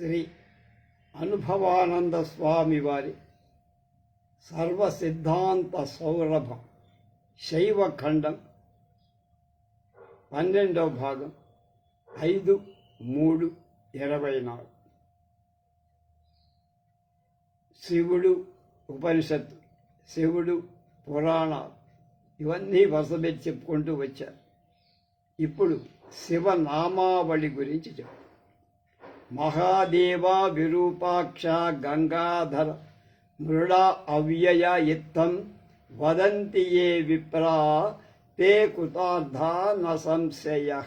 శ్రీ అనుభవానంద స్వామి వారి సర్వ సిద్ధాంత సౌరభం శైవ ఖండం పన్నెండవ భాగం. ఐదు మూడు ఇరవై నాలుగు. శివుడు ఉపనిషత్తు శివుడు పురాణాలు ఇవన్నీ వసపెట్టి చెప్పుకుంటూ వచ్చారు. ఇప్పుడు శివనామావళి గురించి చెప్పు మహాదేవ విరూపాక్ష గంగాధర మృడా అవ్యయ ఇత్తం వదంతి ఏ విప్రా తే కృతార్థ న సంశయ.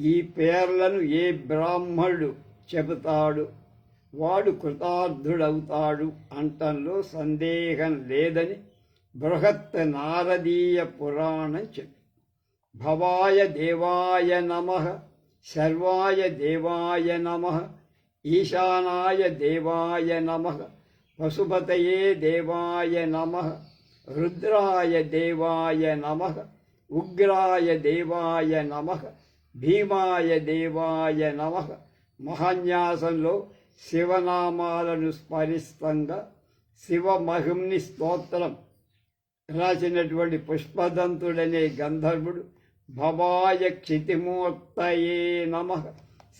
ఈ పేర్లను ఏ బ్రాహ్మణుడు చెబుతాడు? వాడు కృతార్థుడవుతాడు అంటంలో సందేహం లేదని బృహత్ నారదీయ పురాణం చెప్పి. భవాయ దేవాయ నమ. సర్వాయ దేవాయ నమ ఈశానాయ దేవాయ నమ పశుపతయే దేవాయ నమ రుద్రాయ దేవాయ నమ ఉగ్రాయ దేవాయ నమ భీమాయ దేవాయ నమ. మహాన్యాసంలో శివనామాలను స్మరిస్తంగా శివమహిమ్ని స్తోత్రం రాసినటువంటి పుష్పదంతుడనే గంధర్వుడు భవాయ క్షితిమూర్తయే నమ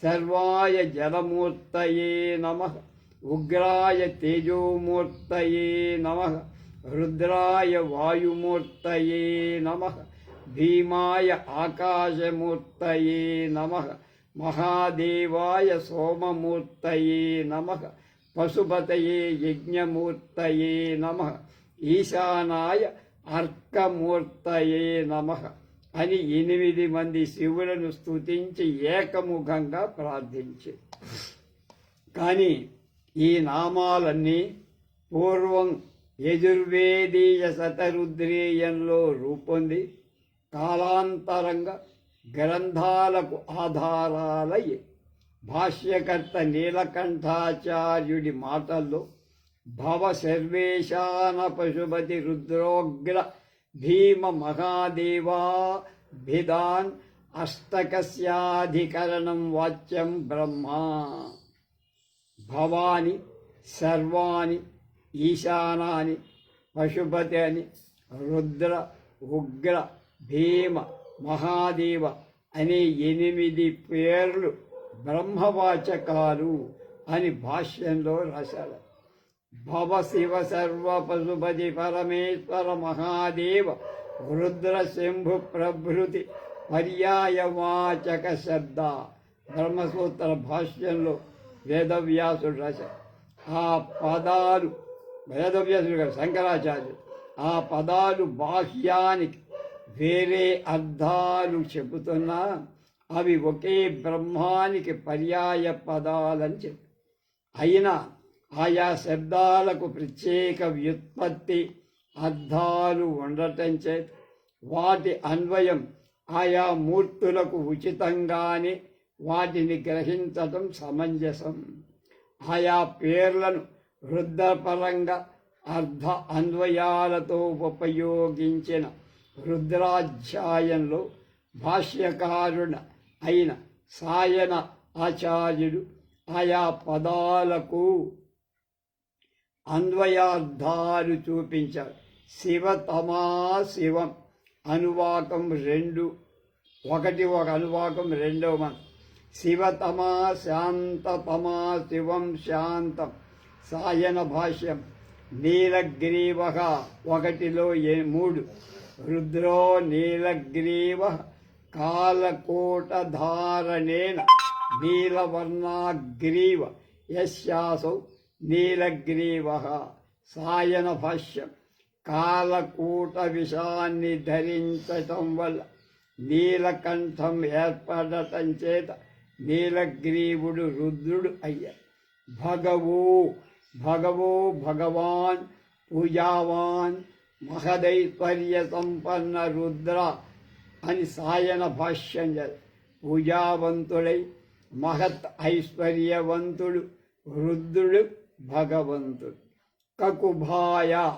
సర్వాయ జలమూర్తయే నమ ఉగ్రాయ తేజోమూర్తయే నమ రుద్రాయ వాయుమూర్తయే నమ భీమాయ ఆకాశమూర్తయే నమ మహాదేవాయ సోమమూర్తయే నమ పశుపతయే యజ్ఞమూర్తయే నమ ఈశానాయ అర్కమూర్తయే నమ అని ఎనిమిది మంది శివులను స్తుతించి ఏకముఖంగా ప్రార్థించి. కానీ ఈ నామాలన్నీ పూర్వం యజుర్వేదీయ శతరుద్రీయంలో రూపొంది కాలాంతరంగా గ్రంథాలకు ఆధారాలయ్యి భాష్యకర్త నీలకంఠాచార్యుడి మాటల్లో భవ సర్వేశాన పశుపతి రుద్రోగ్ర భీమ మహాదేవా భిదాన్ అష్టకస్యాధికరణం వాచ్యం బ్రహ్మా భవాని సర్వాణి ఈశానాని పశుపతి అని రుద్ర ఉగ్ర భీమ మహాదేవ అనే ఎనిమిది పేర్లు బ్రహ్మవాచకాలు అని భాష్యంలో రాశారు. భవ శివ సర్వ పశుపతి పరమేశ్వర మహాదేవ రుద్రశంభు ప్రభృతి పర్యాయవాచక శబ్ద బ్రహ్మసూత్ర భాష్యంలో వేదవ్యాసుడు రాశారు ఆ పదాలు వేదవ్యాసుడు గారు శంకరాచార్యుడు ఆ పదాలు బాహ్యానికి వేరే అర్థాలు చెబుతున్నా అవి ఒకే బ్రహ్మానికి పర్యాయ పదాలని చెప్పి. అయినా ఆయా శబ్దాలకు ప్రత్యేక వ్యుత్పత్తి అర్థాలు ఉండటం చేత వాటి అన్వయం ఆయా మూర్తులకు ఉచితంగానే వాటిని గ్రహించటం సమంజసం. ఆయా పేర్లను రుద్రపరంగా అర్ధ అన్వయాలతో ఉపయోగించిన రుద్రాధ్యాయంలో భాష్యకారుడు అయిన సాయన ఆచార్యుడు ఆయా పదాలకు అన్వయార్థాలు చూపించారు. శివతమా శివం. అనువాకం రెండు. ఒకటి ఒక అనువాకం రెండవ మన శివతమా శాంతతమా శివం శాంతం. సాయన భాష్యం. నీలగ్రీవ ఒకటిలో ఏ మూడు. రుద్రో నీలగ్రీవ కాలకోటధారణేన. నీలవర్ణాగ్రీవ. యశాసౌ నీలగ్రీవ సాయన భాష్యం కాలకూట విషాన్ని ధరించటం వల్ల నీలకంఠం ఏర్పడటం చేత నీలగ్రీవుడు రుద్రుడు అయ్యాడు భగవో భగవో భగవాన్ పూజావాన్ మహదైశ్వర్య సంపన్న రుద్ర అని సాయన భాష్యం పూజావంతుడై మహత్ ఐశ్వర్యవంతుడు రుద్రుడు భగవంతుడు కకుభాయ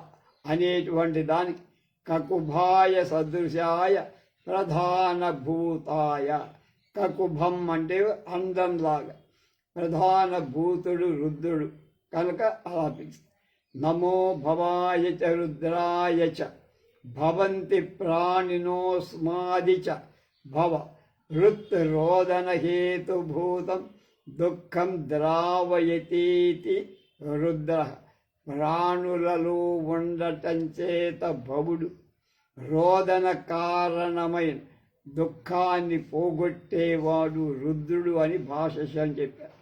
అనేటువంటి దానికి కకుభాయ సదృశాయ ప్రధాన భూతాయ. కకుభం అంటే అందంలాగా ప్రధాన భూతుడు రుద్రుడు కనుక అలా నమో భవాయ చ రుద్రాయ చ. భవంతి ప్రాణినోస్మాది చ. భవ. హృత్రోదనహేతుభూతం దుఃఖం ద్రావయతీతి. రుద్ర రాణులలో ఉండటం చేత భవుడు రోదన కారణమైన దుఃఖాన్ని పోగొట్టేవాడు రుద్రుడు అని భాషం చెప్పారు.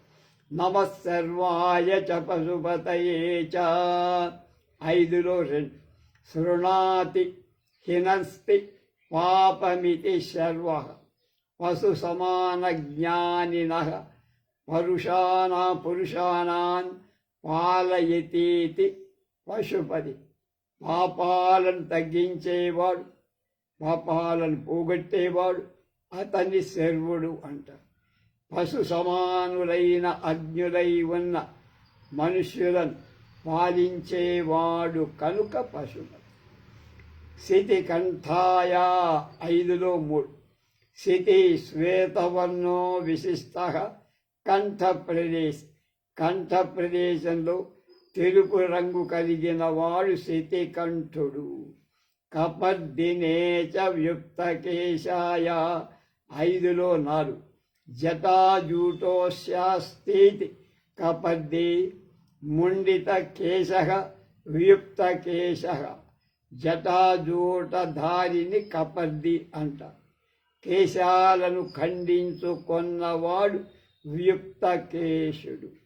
నమస్సర్వాయ చ పశుపతయే చ. ఐదులో రెండు. శృణాతి హినస్తి పాపమితి శర్వ. పశు సమాన జ్ఞానిన. పరుషానా పురుషాణాన్ పాలయతీతి పశుపతి. పాపాలను తగ్గించేవాడు పాపాలను పోగొట్టేవాడు అతని శర్వుడు అంటారు పశు సమానులైన అజ్ఞులై ఉన్న మనుష్యులను పాలించేవాడు కనుక పశుపతి. శితి కంఠాయ ఐదులో మూడు. శితి శ్వేతవర్ణో విశిష్ట కంఠ ప్రదేశ్ కంఠ ప్రదేశంలో తెలుపు రంగు కలిగిన వాడు శతికంఠుడు. కపర్దినే చ వ్యుక్తకేశాయ. ఐదులో నాలుగు. జటాజూటోశాస్తి కపర్ది ముండిత కేశ వియుక్త కేశ జటాజూటధారిని కపర్ది అంట. కేశాలను ఖండించుకొన్నవాడు వియుక్త కేశుడు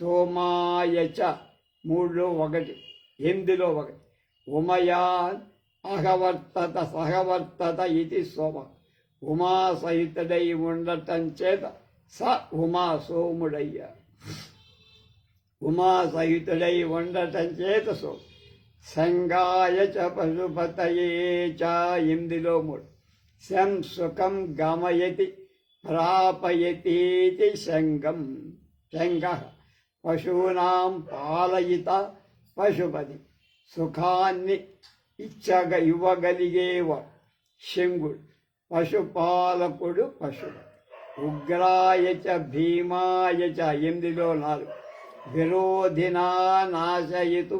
సోమాయచ మూడులో ఒకటి ఎనిమిదిలో ఒకటి. ఉమయా అహవర్తత సహవర్తత ఇది సోమ. ఉమా సహితుడై ఉండటం చేత స ఉమా సోముడయ్యా. ఉమా సహితుడై ఉండటం చేత సో సంగాయ చ పశుపతయే చ ఎనిమిదిలో మూడు. శం సుఖం గమయతి ప్రాపయతీతి శంగం. శంగ. పశూనాం పాలయిత పశుపతి సుఖాన్ని ఇచ్చగ ఇవ్వగలిగేవాడు శంగుడు పశుపాలకుడు పశుపతి ఉగ్రాయచ భీమాయచ ఎనిమిదిలో నాలుగు విరోధినా నాశయితు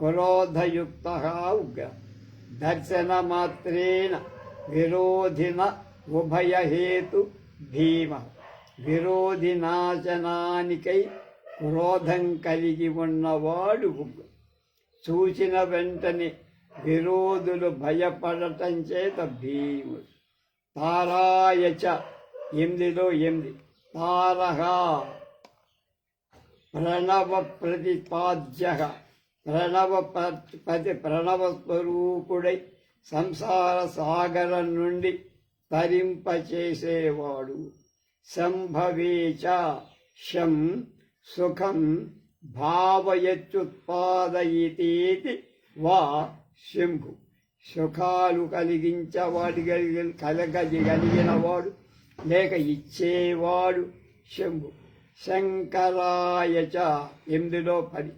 క్రోధయుక్త ఉగ్ర దర్శనమాత్రేణ విరోధిన ఉభయహేతు భీమ విరోధినాశనానికై క్రోధం కలిగి ఉన్నవాడు చూసిన వెంటనే విరోధులు భయపడటం చేత భీముడు. తారాయచ ఎనిమిదిలో ఎనిమిది. తారహ ప్రణవ ప్రతిపాద్య ప్రణవ ప్రతి ప్రణవ స్వరూపుడై సంసార సాగరం నుండి తరింపచేసేవాడు. సంభవేచ శం సుఖం భావయత్యుత్పాదయితీతి వా శంభు. సుఖాలు కలిగించవాడు కలగలిగిన వాడు లేక ఇచ్చేవాడు శంభు. శంకరాయ ఎందులో ఎనిమిదిలో పది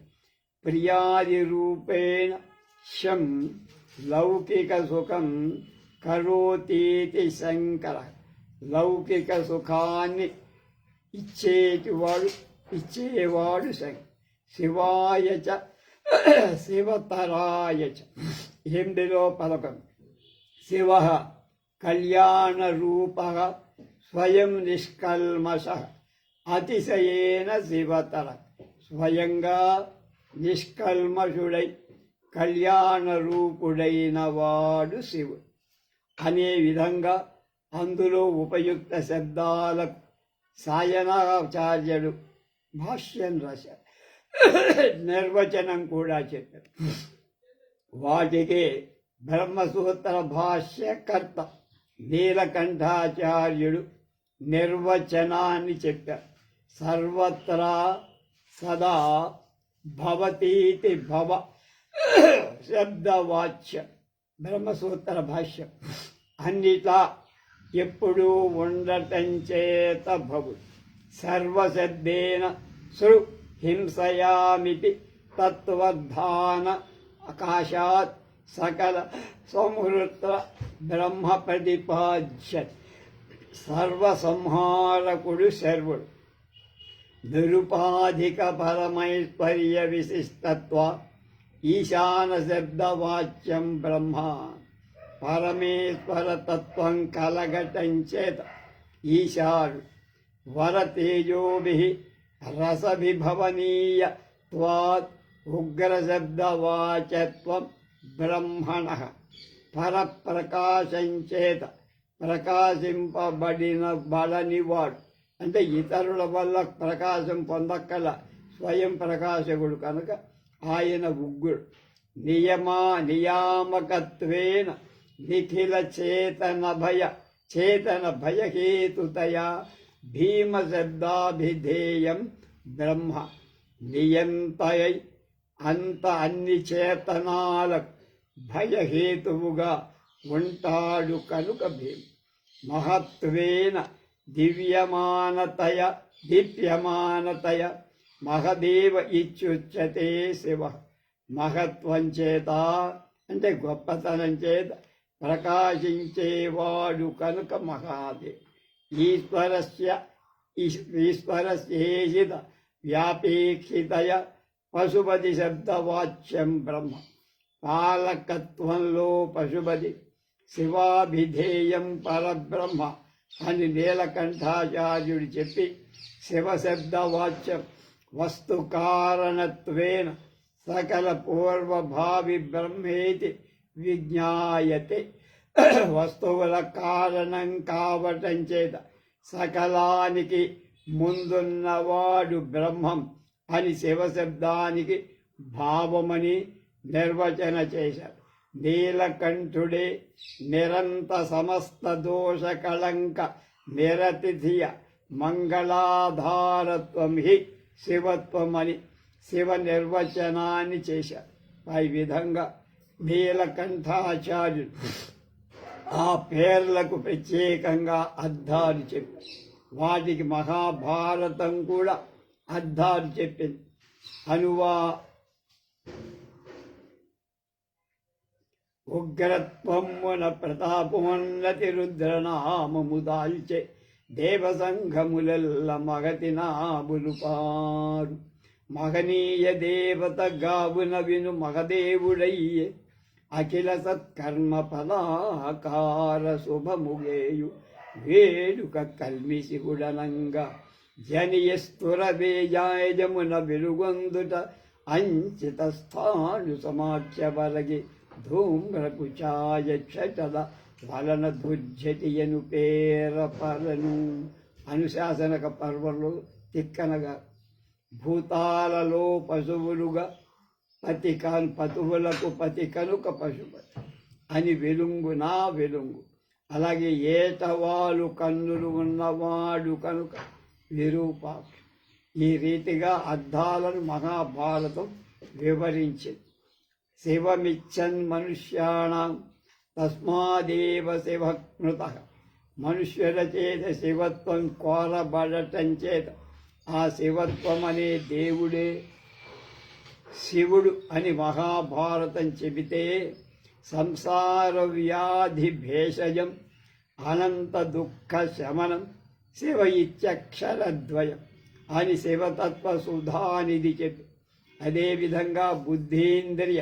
ప్రియాది రూపేణ శం లౌకిక సుఖం కరోతీతి శంకర. లౌకిక సుఖాన్ని ఇచ్చేటివాడు ఇచ్చేవాడు శివాయ చ శివతరాయ చ. ఎనిమిదిలో శివ కళ్యాణరూప స్వయం నిష్కల్మష అతిశయేన శివతర. స్వయంగా నిష్కల్మషుడై కళ్యాణ రూపుడైన వాడు శివుడు అనే విధంగా అందులో ఉపయుక్త శబ్దాలకు సాయనాచార్యుడు భాష్యం రాశారు నిర్వచనం కూడా చెప్పారు. వాటికి బ్రహ్మసూత్ర భాష్యకర్త నీలకంఠాచార్యుడు నిర్వచనాన్ని చెప్పారు. సర్వత్రా సదా భవతీతి భవ శబ్దవాచ్య. బ్రహ్మసూత్ర భాష్యం. అన్నిటా ఎప్పుడూ ఉండటం చేత భవు సర్వశబ్దేన సృ హింసయామితి తత్వధాన ఆకాశాత్ సకల సంహృత బ్రహ్మ ప్రతిపాద్య సర్వసంహారకుడు శర్వుడు. నిరుపాధిక పరమైశ్వర్య విశిష్టత్వ ఈశాన శబ్దవాచ్యం బ్రహ్మ. పరమేశ్వర తత్వం కలగటం చేత ఈశాడు వరతేజోభి రసవిభవనీయ ఉగ్రశబ్దవాచత్వం బ్రహ్మణ పరప్రకాశంచేత ప్రకాశింపబడిన బడనివాడు అంటే ఇతరుల వల్ల ప్రకాశం పొందక్కల స్వయం ప్రకాశకుడు కనుక ఆయన ఉగ్రుడు. నియమా నియామకత్వేన నిఖిల చేతన భయ చేతన భయహేతుతయా భీమశబ్దాభిధేయం బ్రహ్మ నియంతయై అంత అన్ని చేతనాల భయహేతువుగా ఉంటాడు కనుక భీమ. మహత్వేన దివ్యమానతయ దీప్యమానతయ మహదేవ ఇత్యుచ్యతే శివ. మహత్వం చేత అంటే గొప్పతనం చేత ప్రకాశించేవాడు కనుక మహాదేవ్. ఈశ్వరస్య ఈశ్వరస్యేషిత వ్యాపేక్షితయ పశుపతి శబ్దవాచ్యం బ్రహ్మ పాలకత్వంలో పశుపతి శివాభిధేయం పరబ్రహ్మ అని నీలకంఠాచార్యుడు చెప్పి శివశబ్దవాచ్యం వస్తు కారణత్వేన సకల పూర్వభావి బ్రహ్మేతి విజ్ఞాయతే వస్తువుల కారణం కావటం చేత సకలానికి ముందున్నవాడు బ్రహ్మం అని శివశబ్దానికి భావమని నిర్వచన చేశారు నీలకంఠుడే నిరంత సమస్త దోష కళంక నిరతిథియ మంగళాధారత్వం హి శివత్వమని శివ నిర్వచనాన్ని చేశారు ఈ విధంగా నీలకంఠాచార్యుడు ఆ పేర్లకు ప్రత్యేకంగా అర్థాలు చెప్పి వాటికి మహాభారతం కూడా అర్థాలు చెప్పింది. అనువా ఉగ్రత్వమున ప్రతాపమున్నతి రుద్రనామము దాల్చే దేవసంఘములెల్ల మగతి నాబులు పారు. మహనీయ దేవత గావున విను మగదేవుడయ్యే అఖిల సత్కర్మ పదాకార శుభముగేయు వేడుక కల్మి శివుడనంగా జనియస్తుర వేజాయజమున వెలుగొందుట అంచిత స్థాను సమాఖ్య వలగి ధూమ్రకు ఛాయ క్షటల వలన దుర్జటియను పేర పలను అనుశాసనక పర్వంలో తిక్కనగా భూతాలలో పశువులుగా పతి కాను పతువులకు పతి కనుక పశుపతి అని వెలుంగు నా వెలుంగు. అలాగే ఏతవాలు కన్నులు ఉన్నవాడు కనుక విరూపాక్ష. ఈ రీతిగా అర్థాలను మహాభారతం వివరించింది. శివమిచ్చన్ మనుష్యాణం తస్మాదేవ శివకృత. మనుష్యుల చేత శివత్వం కోరబడటం చేత ఆ శివత్వం అనే దేవుడే శివుడు అని మహాభారతం చెబితే సంసార వ్యాధి భేషజం అనంత దుఃఖ శమనం శివ ఇత్యక్షరద్వయం అని శివతత్వ సుధానిధి చెప్పి అదేవిధంగా బుద్ధీంద్రియ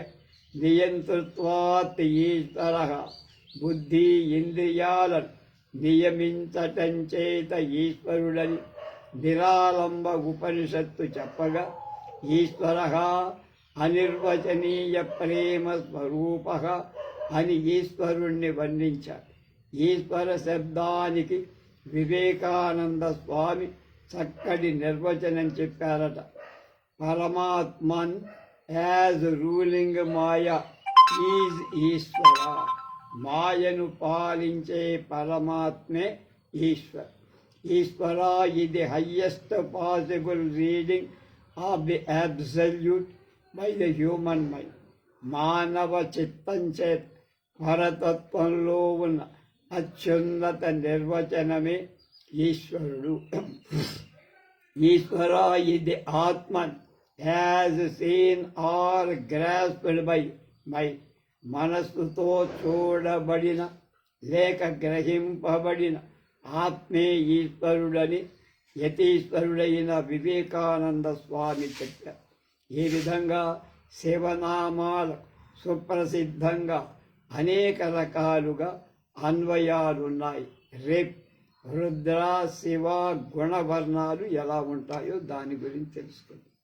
నియంతృత్వాత్ ఈశ్వర బుద్ధి ఇంద్రియాలను నియమించటంచేత ఈశ్వరుడని నిరాలంబ ఉపనిషత్తు చెప్పగా ఈశ్వర అనిర్వచనీయ ప్రేమ స్వరూప అని ఈశ్వరుణ్ణి వర్ణించారు ఈశ్వర శబ్దానికి వివేకానంద స్వామి చక్కటి నిర్వచనం చెప్పారట. Paramatman as ruling Maya is Ishvara. మాయను పాలించే పరమాత్మే ఈశ్వర్. ఈశ్వర ఇది highest possible reading of the absolute by the human mind మానవ చిత్తం చేత పరతత్వంలో ఉన్న అత్యున్నత నిర్వచనమే ఈశ్వరుడు ఈశ్వర ఇది atman as seen or grasped by my మనస్సుతో చూడబడిన లేక గ్రహింపబడిన ఆత్మే ఈశ్వరుడని యతీశ్వరుడైన వివేకానంద స్వామి చెప్పారు. ఈ విధంగా శివనామాలు సుప్రసిద్ధంగా అనేక రకాలుగా అన్వయాలున్నాయి. రేప్ రుద్ర శివ గుణవర్ణాలు ఎలా ఉంటాయో దాని గురించి తెలుసుకుందాం.